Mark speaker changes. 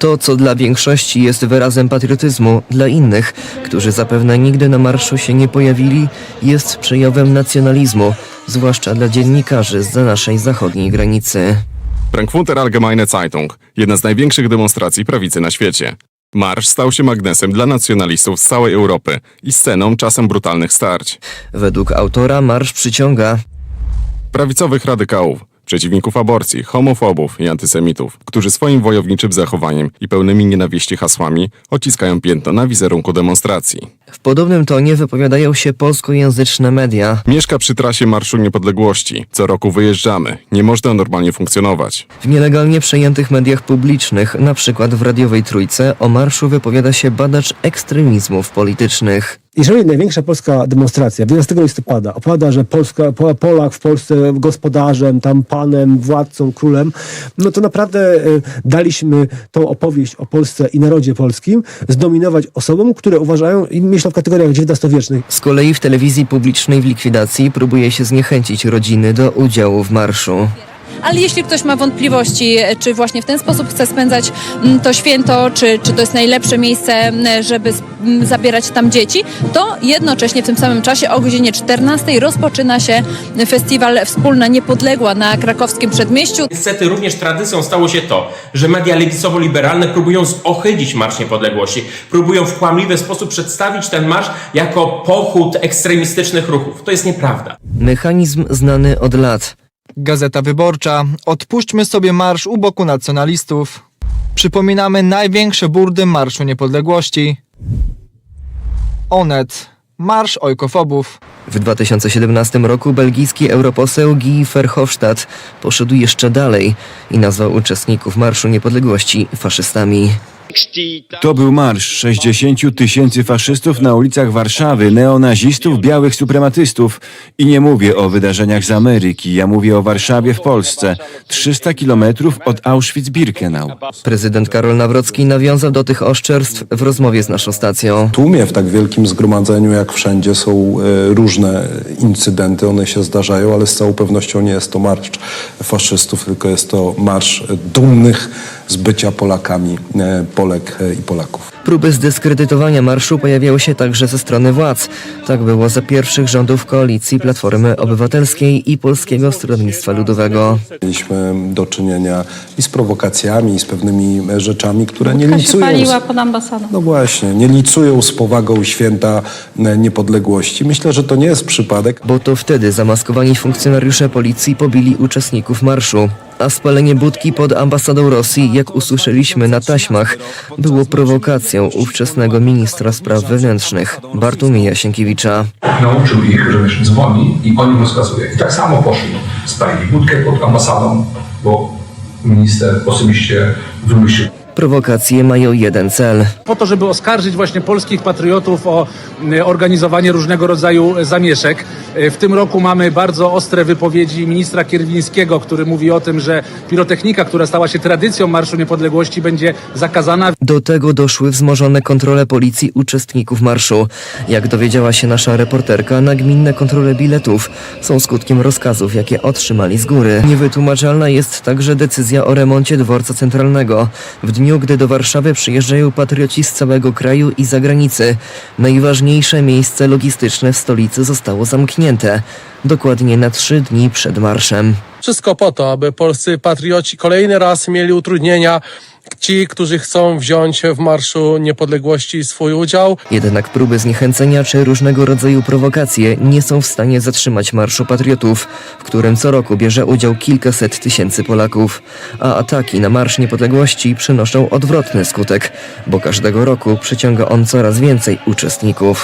Speaker 1: To, co dla większości jest wyrazem patriotyzmu, dla innych, którzy zapewne nigdy na marszu się nie pojawili, jest przejawem nacjonalizmu, zwłaszcza dla dziennikarzy z naszej zachodniej granicy.
Speaker 2: Frankfurter Allgemeine Zeitung, jedna z największych demonstracji prawicy na świecie. Marsz stał się magnesem dla nacjonalistów z całej Europy i sceną czasem brutalnych starć.
Speaker 1: Według autora marsz przyciąga
Speaker 2: Prawicowych radykałów, przeciwników aborcji, homofobów i antysemitów, którzy swoim wojowniczym zachowaniem i pełnymi nienawiści hasłami odciskają piętno na wizerunku demonstracji.
Speaker 1: W podobnym tonie wypowiadają się polskojęzyczne media.
Speaker 2: Mieszka przy trasie Marszu Niepodległości. Co roku wyjeżdżamy. Nie można normalnie funkcjonować.
Speaker 1: W nielegalnie przejętych mediach publicznych, na przykład w radiowej Trójce, o marszu wypowiada się badacz ekstremizmów politycznych.
Speaker 3: Jeżeli największa polska demonstracja 11 listopada opowiada, że Polska, Po- Polak w Polsce gospodarzem, tam panem, władcą, królem, no to naprawdę e, daliśmy tą opowieść o Polsce i narodzie polskim zdominować osobom, które uważają i w kategoriach XIX-wiecznych.
Speaker 1: Z kolei w telewizji publicznej w likwidacji próbuje się zniechęcić rodziny do udziału w marszu.
Speaker 4: Ale jeśli ktoś ma wątpliwości, czy właśnie w ten sposób chce spędzać mm, to święto, czy, czy to jest najlepsze miejsce, mm, żeby mm, zabierać tam dzieci, to jednocześnie w tym samym czasie o godzinie 14 rozpoczyna się festiwal Wspólna Niepodległa na krakowskim przedmieściu.
Speaker 5: Niestety również tradycją stało się to, że media lewicowo-liberalne próbują zohydzić Marsz Niepodległości, próbują w kłamliwy sposób przedstawić ten marsz jako pochód ekstremistycznych ruchów. To jest nieprawda.
Speaker 1: Mechanizm znany od lat.
Speaker 6: Gazeta Wyborcza. Odpuśćmy sobie marsz u boku nacjonalistów. Przypominamy największe burdy Marszu Niepodległości. Onet. Marsz ojkofobów.
Speaker 1: W 2017 roku belgijski europoseł Guy Verhofstadt poszedł jeszcze dalej i nazwał uczestników Marszu Niepodległości faszystami.
Speaker 7: To był marsz 60 tysięcy faszystów na ulicach Warszawy, neonazistów, białych suprematystów. I nie mówię o wydarzeniach z Ameryki, ja mówię o Warszawie w Polsce. 300 kilometrów od Auschwitz-Birkenau.
Speaker 1: Prezydent Karol Nawrocki nawiązał do tych oszczerstw w rozmowie z naszą stacją.
Speaker 8: tłumie, w tak wielkim zgromadzeniu jak wszędzie są e, różne incydenty, one się zdarzają, ale z całą pewnością nie jest to marsz faszystów, tylko jest to marsz e, dumnych z bycia Polakami, e, Polek e, i Polaków.
Speaker 1: Próby zdyskredytowania marszu pojawiały się także ze strony władz. Tak było za pierwszych rządów koalicji Platformy Obywatelskiej i Polskiego Stronnictwa Ludowego.
Speaker 8: Mieliśmy do czynienia i z prowokacjami, i z pewnymi e, rzeczami, które nie
Speaker 4: się
Speaker 8: licują
Speaker 4: paliła
Speaker 8: z,
Speaker 4: pod ambasadą.
Speaker 8: no właśnie, nie licują z powagą święta e, niepodległości. Myślę, że to nie jest przypadek.
Speaker 1: Bo to wtedy zamaskowani funkcjonariusze policji pobili uczestników marszu. A spalenie budki pod ambasadą Rosji, jak usłyszeliśmy na taśmach, było prowokacją ówczesnego ministra spraw wewnętrznych Bartłomieja Sienkiewicza.
Speaker 9: nauczył ich, że wiesz, dzwoni i on im rozkazuje. I tak samo poszli. Spalili budkę pod ambasadą, bo minister osobiście wymyślił
Speaker 1: Prowokacje mają jeden cel.
Speaker 10: po to, żeby oskarżyć właśnie polskich patriotów o organizowanie różnego rodzaju zamieszek. Y, W tym roku mamy bardzo ostre wypowiedzi ministra Kierwińskiego, który mówi o tym, że pirotechnika, która stała się tradycją Marszu Niepodległości, będzie zakazana.
Speaker 1: Do tego doszły wzmożone kontrole policji uczestników marszu. Jak dowiedziała się nasza reporterka, nagminne kontrole biletów są skutkiem rozkazów, jakie otrzymali z góry. Niewytłumaczalna jest także decyzja o remoncie dworca centralnego. W dniu, gdy do Warszawy przyjeżdżają patrioci z całego kraju i zagranicy, najważniejsze miejsce logistyczne w stolicy zostało zamknięte. Dokładnie na trzy dni przed marszem.
Speaker 11: Wszystko po to, aby polscy patrioci kolejny raz mieli utrudnienia. Ci, którzy chcą wziąć w Marszu Niepodległości swój udział,
Speaker 1: Jednak próby zniechęcenia czy różnego rodzaju prowokacje nie są w stanie zatrzymać Marszu Patriotów, w którym co roku bierze udział kilkaset tysięcy Polaków. A ataki na Marsz Niepodległości przynoszą odwrotny skutek, bo każdego roku przyciąga on coraz więcej uczestników.